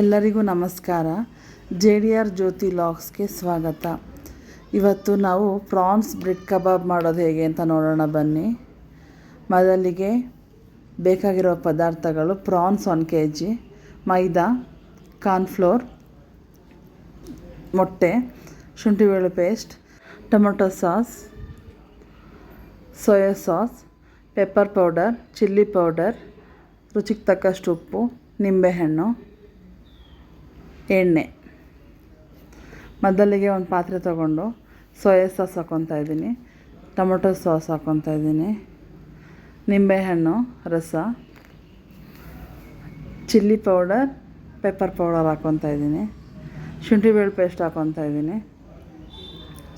ಎಲ್ಲರಿಗೂ ನಮಸ್ಕಾರ. J D R Jyothi ಲಾಗ್ಸ್ಗೆ ಸ್ವಾಗತ. ಇವತ್ತು ನಾವು ಪ್ರಾನ್ಸ್ ಬ್ರೆಡ್ ಕಬಾಬ್ ಮಾಡೋದು ಹೇಗೆ ಅಂತ ನೋಡೋಣ ಬನ್ನಿ. ಮೊದಲಿಗೆ ಬೇಕಾಗಿರೋ ಪದಾರ್ಥಗಳು prawns one K G maida, cornflour, ಮೊಟ್ಟೆ ಶುಂಠಿ ಬೆಳ್ಳುಳ್ಳಿ paste, tomato sauce, soya sauce, pepper powder, chilli powder, ರುಚಿಗೆ ತಕ್ಕಷ್ಟು ಉಪ್ಪು, ನಿಂಬೆಹಣ್ಣು. ಎಣ್ಣೆ. ಮೊದಲಿಗೆ ಒಂದು ಪಾತ್ರೆ ತೊಗೊಂಡು ಸೋಯಾ ಸಾಸ್ ಹಾಕ್ಕೊತಾ ಇದ್ದೀನಿ, ಟೊಮೊಟೊ ಸಾಸ್ ಹಾಕ್ಕೊತಾ ಇದ್ದೀನಿ, ನಿಂಬೆಹಣ್ಣು, ರಸ, ಚಿಲ್ಲಿ ಪೌಡರ್, ಪೆಪ್ಪರ್ ಪೌಡರ್ ಹಾಕ್ಕೊತಾ ಇದ್ದೀನಿ, ಶುಂಠಿ ಬೆಳ್ಳುಳ್ಳಿ ಪೇಸ್ಟ್ ಹಾಕ್ಕೊತಾ ಇದ್ದೀನಿ,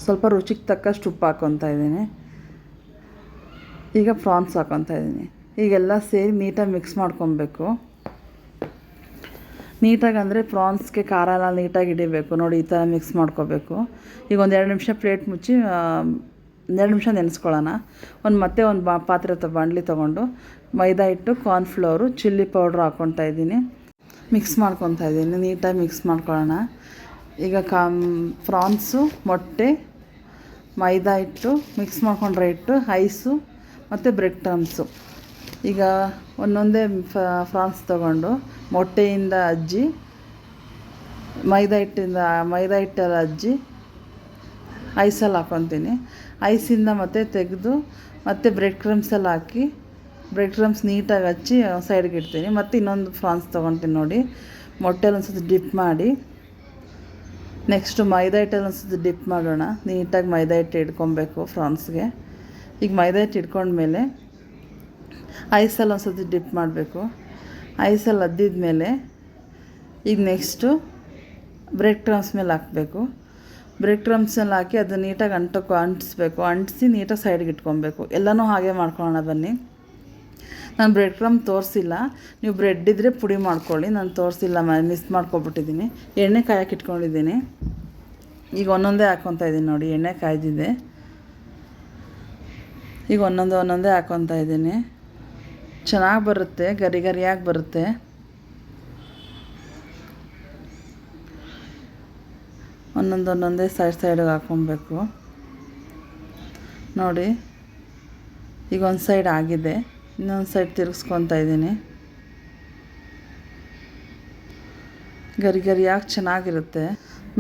ಸ್ವಲ್ಪ ರುಚಿಗೆ ತಕ್ಕಷ್ಟು ಉಪ್ಪು ಹಾಕ್ಕೊತಾ ಇದ್ದೀನಿ, ಈಗ ಪ್ರಾನ್ಸ್ ಹಾಕ್ಕೊತಾ ಇದ್ದೀನಿ. ಈಗೆಲ್ಲ ಸೇರಿ ನೀಟಾಗಿ ಮಿಕ್ಸ್ ಮಾಡ್ಕೊಬೇಕು. ನೀಟಾಗಿ ಅಂದರೆ ಪ್ರಾನ್ಸ್ಗೆ ಖಾರ ಎಲ್ಲ ನೀಟಾಗಿ ಹಿಡಿಬೇಕು. ನೋಡಿ, ಈ ಥರ ಮಿಕ್ಸ್ ಮಾಡ್ಕೋಬೇಕು. ಈಗ ಒಂದು ಎರಡು ನಿಮಿಷ ಪ್ಲೇಟ್ ಮುಚ್ಚಿ ಎರಡು ನಿಮಿಷ ನೆನೆಸ್ಕೊಳ್ಳೋಣ. ಒಂದು ಮತ್ತೆ ಒಂದು ಬಾ, ಪಾತ್ರೆ ತ ಬಾಣಲಿ ತೊಗೊಂಡು ಮೈದಾ ಹಿಟ್ಟು ಕಾರ್ನ್ಫ್ಲೋರು ಚಿಲ್ಲಿ ಪೌಡ್ರ್ ಹಾಕ್ಕೊತಾ ಇದ್ದೀನಿ. ಮಿಕ್ಸ್ ಮಾಡ್ಕೊತಾ ಇದ್ದೀನಿ. ನೀಟಾಗಿ ಮಿಕ್ಸ್ ಮಾಡ್ಕೊಳ್ಳೋಣ. ಈಗ ಕಾ ಪ್ರಾನ್ಸು ಮೊಟ್ಟೆ, ಮೈದಾ ಹಿಟ್ಟು ಮಿಕ್ಸ್ ಮಾಡ್ಕೊಂಡ್ರೆ ಹಿಟ್ಟು, ಐಸು ಮತ್ತು ಬ್ರೆಡ್ ಕ್ರಮ್ಸು ಈಗ ಒಂದೊಂದೇ ಫ್ರಾನ್ಸ್ ತಗೊಂಡು ಮೊಟ್ಟೆಯಿಂದ ಅಜ್ಜಿ, ಮೈದಾ ಹಿಟ್ಟಿಂದ, ಮೈದಾ ಹಿಟ್ಟಲ್ಲಿ ಅಜ್ಜಿ ಐಸಲ್ಲಿ ಹಾಕ್ಕೊತೀನಿ ಐಸಿಂದ ಮತ್ತೆ ತೆಗೆದು ಮತ್ತೆ ಬ್ರೆಡ್ ಕ್ರಮ್ಸಲ್ಲಿ ಹಾಕಿ ಬ್ರೆಡ್ ಕ್ರಮ್ಸ್ ನೀಟಾಗಿ ಹಚ್ಚಿ ಸೈಡ್ಗೆ ಇಡ್ತೀನಿ. ಮತ್ತು ಇನ್ನೊಂದು ಫ್ರಾನ್ಸ್ ತೊಗೊತೀನಿ ನೋಡಿ. ಮೊಟ್ಟೆಲಿ ಒಂದು ಡಿಪ್ ಮಾಡಿ. ನೆಕ್ಸ್ಟು ಮೈದಾ ಹಿಟ್ಟಲ್ಲಿ ಒಂದು ಡಿಪ್ ಮಾಡೋಣ. ನೀಟಾಗಿ ಮೈದಾ ಹಿಟ್ಟು ಇಟ್ಕೊಬೇಕು ಫ್ರಾನ್ಸ್ಗೆ. ಈಗ ಮೈದಾ ಹಿಟ್ಟು ಇಟ್ಕೊಂಡ್ಮೇಲೆ ಐಸಲ್ಲಿ ಒಂದು ಸರ್ತಿ ಡಿಪ್ ಮಾಡಬೇಕು. ಐಸಲ್ಲಿ ಅದ್ದಿದ ಮೇಲೆ ಈಗ ನೆಕ್ಸ್ಟು ಬ್ರೆಡ್ ಕ್ರಮ್ಸ್ ಮೇಲೆ ಹಾಕಬೇಕು. ಬ್ರೆಡ್ ಕ್ರಮ್ಸಲ್ಲಿ ಹಾಕಿ ಅದು ನೀಟಾಗಿ ಅಂಟಕ್ಕೆ ಅಂಟಿಸ್ಬೇಕು. ಅಂಟಿಸಿ ನೀಟಾಗಿ ಸೈಡ್ಗೆ ಇಟ್ಕೊಬೇಕು. ಎಲ್ಲನೂ ಹಾಗೆ ಮಾಡ್ಕೊಳ್ಳೋಣ ಬನ್ನಿ. ನಾನು ಬ್ರೆಡ್ ಕ್ರಮ್ ತೋರಿಸಿಲ್ಲ. ನೀವು ಬ್ರೆಡ್ ಇದ್ದರೆ ಪುಡಿ ಮಾಡ್ಕೊಳ್ಳಿ. ನಾನು ತೋರಿಸಿಲ್ಲ ಮಿಸ್ ಮಾಡ್ಕೊಬಿಟ್ಟಿದ್ದೀನಿ. ಎಣ್ಣೆ ಕಾಯಕ್ಕೆ ಇಟ್ಕೊಂಡಿದ್ದೀನಿ. ಈಗ ಒಂದೊಂದೇ ಹಾಕ್ಕೊತಾ ಇದ್ದೀನಿ ನೋಡಿ. ಎಣ್ಣೆ ಕಾಯ್ದಿದೆ. ಈಗ ಒಂದೊಂದು, ಒಂದೊಂದೇ ಹಾಕ್ಕೊತಾ ಇದ್ದೀನಿ. ಚೆನ್ನಾಗಿ ಬರುತ್ತೆ, ಗರಿ ಗರಿಯಾಗಿ ಬರುತ್ತೆ. ಒಂದೊಂದು ಒಂದೊಂದೇ ಸೈಡ್ ಸೈಡಿಗೆ ಹಾಕ್ಕೊಬೇಕು ನೋಡಿ, ಈಗ ಒಂದು ಸೈಡ್ ಆಗಿದೆ, ಇನ್ನೊಂದು ಸೈಡ್ ತಿರುಗಿಸ್ಕೊತಾ ಇದ್ದೀನಿ. ಗರಿ ಗರಿಯಾಗಿ ಚೆನ್ನಾಗಿರುತ್ತೆ.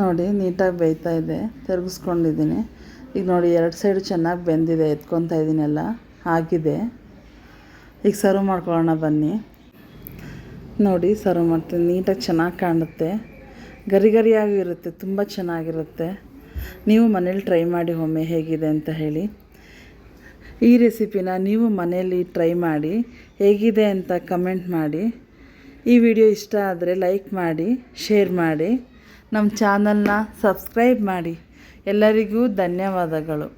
ನೋಡಿ, ನೀಟಾಗಿ ಬೇಯ್ತಾ ಇದೆ, ತಿರುಗಿಸ್ಕೊಂಡಿದ್ದೀನಿ. ಈಗ ನೋಡಿ, ಎರಡು ಸೈಡು ಚೆನ್ನಾಗಿ ಬೆಂದಿದೆ, ಎತ್ಕೊತಾ ಇದ್ದೀನೆಲ್ಲ, ಆಗಿದೆ. ಈಗ ಸರ್ವ್ ಮಾಡ್ಕೊಳ್ಳೋಣ ಬನ್ನಿ. ನೋಡಿ ಸರ್ವ್ ಮಾಡ್ತೀನಿ ನೀಟಾಗಿ ಚೆನ್ನಾಗಿ ಕಾಣುತ್ತೆ. ಗರಿ ಗರಿಯಾಗೂ ಇರುತ್ತೆ, ತುಂಬ ಚೆನ್ನಾಗಿರುತ್ತೆ. ನೀವು ಮನೇಲಿ ಟ್ರೈ ಮಾಡಿ ಒಮ್ಮೆ ಹೇಗಿದೆ ಅಂತ ಹೇಳಿ. ಈ ರೆಸಿಪಿನ ನೀವು ಮನೆಯಲ್ಲಿ ಟ್ರೈ ಮಾಡಿ ಹೇಗಿದೆ ಅಂತ ಕಮೆಂಟ್ ಮಾಡಿ. ಈ ವಿಡಿಯೋ ಇಷ್ಟ ಆದರೆ ಲೈಕ್ ಮಾಡಿ, ಶೇರ್ ಮಾಡಿ. ನಮ್ಮ ಚಾನಲ್ನ ಸಬ್ಸ್ಕ್ರೈಬ್ ಮಾಡಿ. ಎಲ್ಲರಿಗೂ ಧನ್ಯವಾದಗಳು.